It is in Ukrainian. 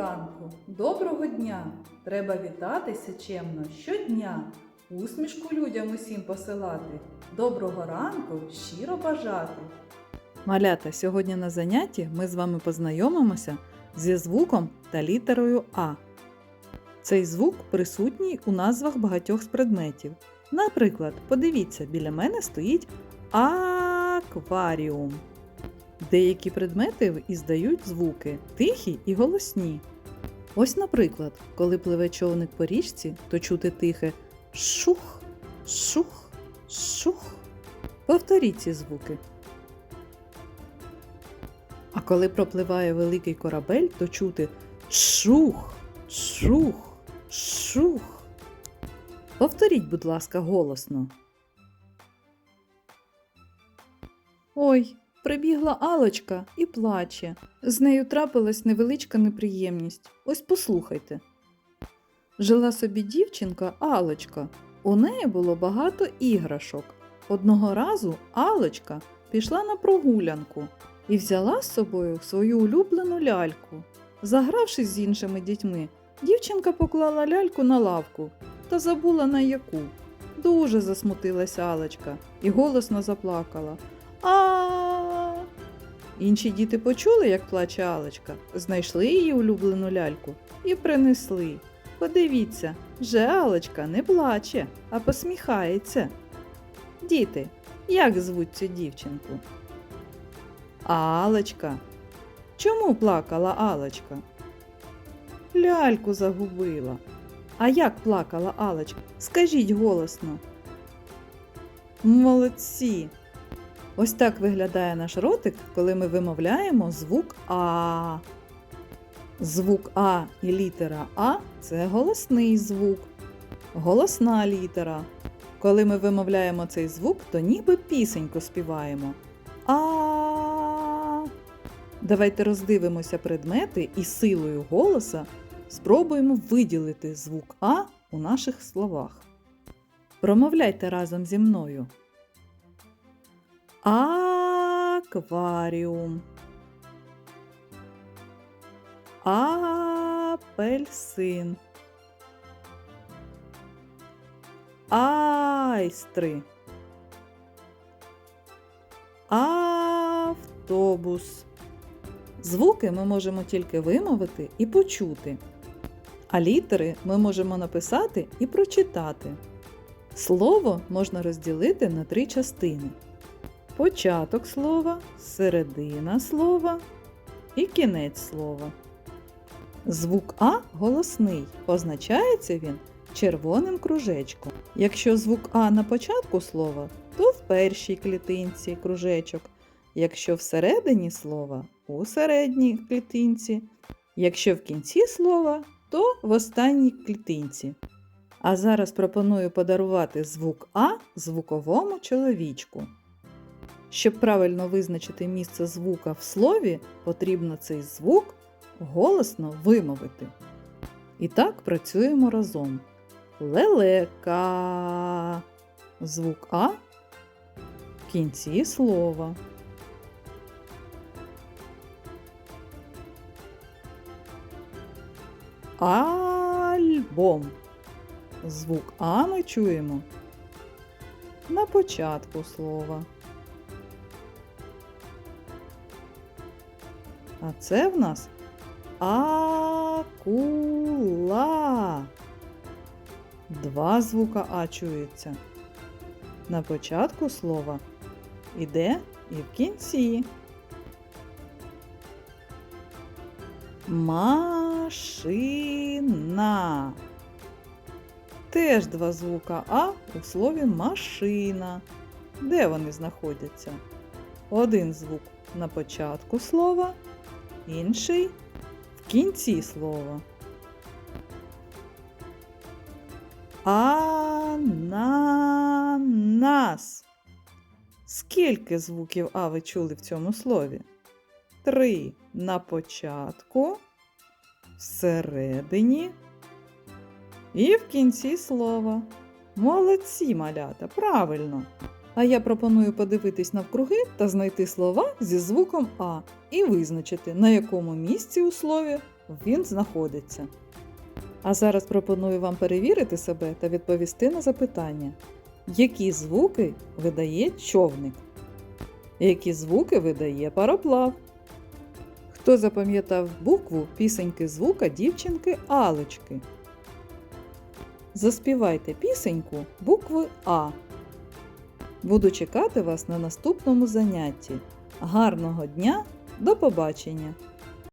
ранку, доброго дня! Треба вітатися чемно щодня, усмішку людям усім посилати, доброго ранку щиро бажати. Малята, сьогодні на занятті ми з вами познайомимося зі звуком та літерою А. Цей звук присутній у назвах багатьох з предметів. Наприклад, подивіться, біля мене стоїть акваріум. Деякі предмети іздають звуки тихі і голосні. Ось, наприклад, коли пливе човник по річці, то чути тихе шух, шух, шух. Повторіть ці звуки. А коли пропливає великий корабель, то чути шух, шух, шух. Повторіть, будь ласка, голосно. Ой, прибігла Алочка і плаче. З нею трапилась невеличка неприємність. Ось послухайте. Жила собі дівчинка Алочка. У неї було багато іграшок. Одного разу Алочка пішла на прогулянку і взяла з собою свою улюблену ляльку. Загравшись з іншими дітьми, дівчинка поклала ляльку на лавку та забула на яку. Дуже засмутилася Алочка і голосно заплакала. А. Інші діти почули, як плаче Алочка, знайшли її улюблену ляльку і принесли. Подивіться, вже Алочка не плаче, а посміхається. Діти, як звуть цю дівчинку? Алочка. Чому плакала Алочка? Ляльку загубила. А як плакала Алочка? Скажіть голосно. Молодці! Ось так виглядає наш ротик, коли ми вимовляємо звук А. Звук А і літера А це голосний звук. Голосна літера. Коли ми вимовляємо цей звук, то ніби пісеньку співаємо. А. Давайте роздивимося предмети і силою голоса спробуємо виділити звук А у наших словах. Промовляйте разом зі мною. Акваріум. Апельсин. Айстри. Автобус. Звуки ми можемо тільки вимовити і почути. А літери ми можемо написати і прочитати. Слово можна розділити на три частини: початок слова, середина слова і кінець слова. Звук А голосний, позначається він червоним кружечком. Якщо звук А на початку слова, то в першій клітинці кружечок. Якщо всередині слова у середній клітинці, якщо в кінці слова, то в останній клітинці. А зараз пропоную подарувати звук А звуковому чоловічку. Щоб правильно визначити місце звука в слові, потрібно цей звук голосно вимовити. І так працюємо разом. Лелека. Звук А в кінці слова. Альбом. Звук А ми чуємо на початку слова. А це в нас акула. Два звука А чується. На початку слова іде і в кінці. Машина. Теж два звука А у слові машина. Де вони знаходяться? Один звук на початку слова, інший в кінці слова. Ананас. Скільки звуків А ви чули в цьому слові? Три на початку, всередині і в кінці слова. Молодці малята, правильно. А я пропоную подивитись навкруги та знайти слова зі звуком А і визначити, на якому місці у слові він знаходиться. А зараз пропоную вам перевірити себе та відповісти на запитання, які звуки видає човник, які звуки видає пароплав. Хто запам'ятав букву пісеньки звука дівчинки Алечки? Заспівайте пісеньку букви А. Буду чекати вас на наступному занятті. Гарного дня! До побачення!